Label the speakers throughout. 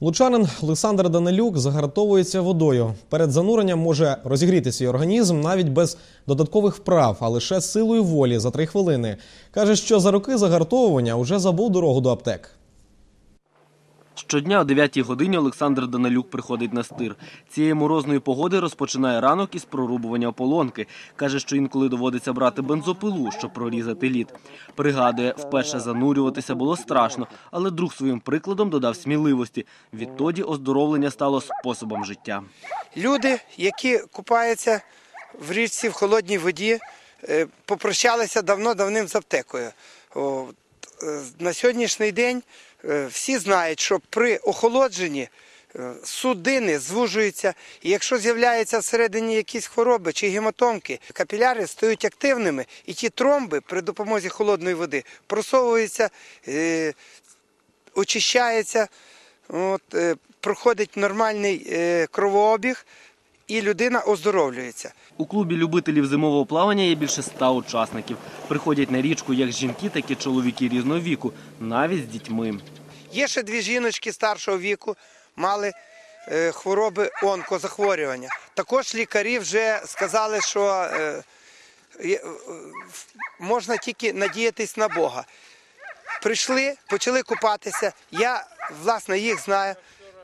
Speaker 1: Лучанин Олександр Данилюк загартовується водою. Перед зануренням може розігріти свій організм навіть без додаткових вправ, а лише силою волі за три хвилини. Каже, що за роки загартовування вже забув дорогу до аптек.
Speaker 2: Щодня о 9 годині Олександр Данилюк приходить на стир. Цієї морозної погоди розпочинає ранок із прорубування ополонки. Каже, що інколи доводиться брати бензопилу, щоб прорізати лід. Пригадує, вперше занурюватися було страшно, але друг своїм прикладом додав сміливості. Відтоді оздоровлення стало способом життя.
Speaker 3: Люди, які купаються в річці в холодній воді, е, попрощалися давно давним з аптекою. Е, На сьогоднішній день всі знають, що при охолодженні е, судини звужуються, і якщо з'являються всередині якісь хвороби чи гематомки, капіляри стають активними, і ті тромби при допомозі холодної води просовуються, е, очищається, от, е, проходить нормальний е, кровообіг, і людина оздоровлюється.
Speaker 2: У клубі любителів зимового плавання є більше ста учасників. Приходять на річку як жінки, так і чоловіки різного віку, навіть з дітьми.
Speaker 3: Є ще дві жіночки старшого віку, мали е, хвороби онкозахворювання. Також лікарі вже сказали, що е, е, можна тільки надіятись на Бога. Прийшли, почали купатися. Я, власне, їх знаю.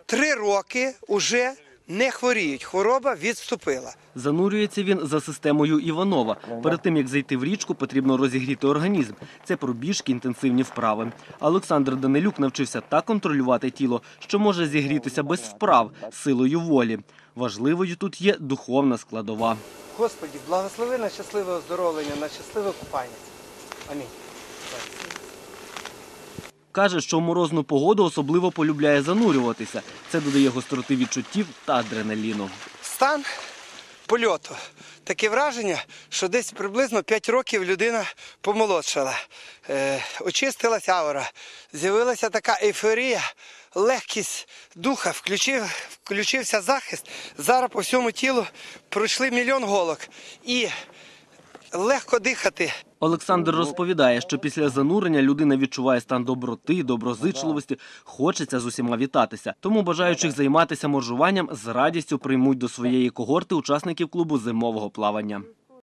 Speaker 3: Три роки вже не хворіють. Хвороба відступила.
Speaker 2: Занурюється він за системою Іванова. Перед тим як зайти в річку, потрібно розігріти організм. Це пробіжки, інтенсивні вправи. Олександр Данилюк навчився так контролювати тіло, що може зігрітися без вправ силою волі. Важливою тут є духовна складова.
Speaker 3: Господі, благослови на щасливе оздоровлення, на щасливе купання. Амінь.
Speaker 2: Каже, що в морозну погоду особливо полюбляє занурюватися. Це додає гостроти відчуттів та адреналіну.
Speaker 3: Стан польоту. Таке враження, що десь приблизно 5 років людина помолодшала. Е, очистилась аура, з'явилася така ейфорія, легкість духа, включив, включився захист. Зараз по всьому тілу пройшли мільйон голок. І легко дихати.
Speaker 2: Олександр розповідає, що після занурення людина відчуває стан доброти, доброзичливості, хочеться з усіма вітатися. Тому бажаючих займатися моржуванням з радістю приймуть до своєї когорти учасників клубу зимового плавання.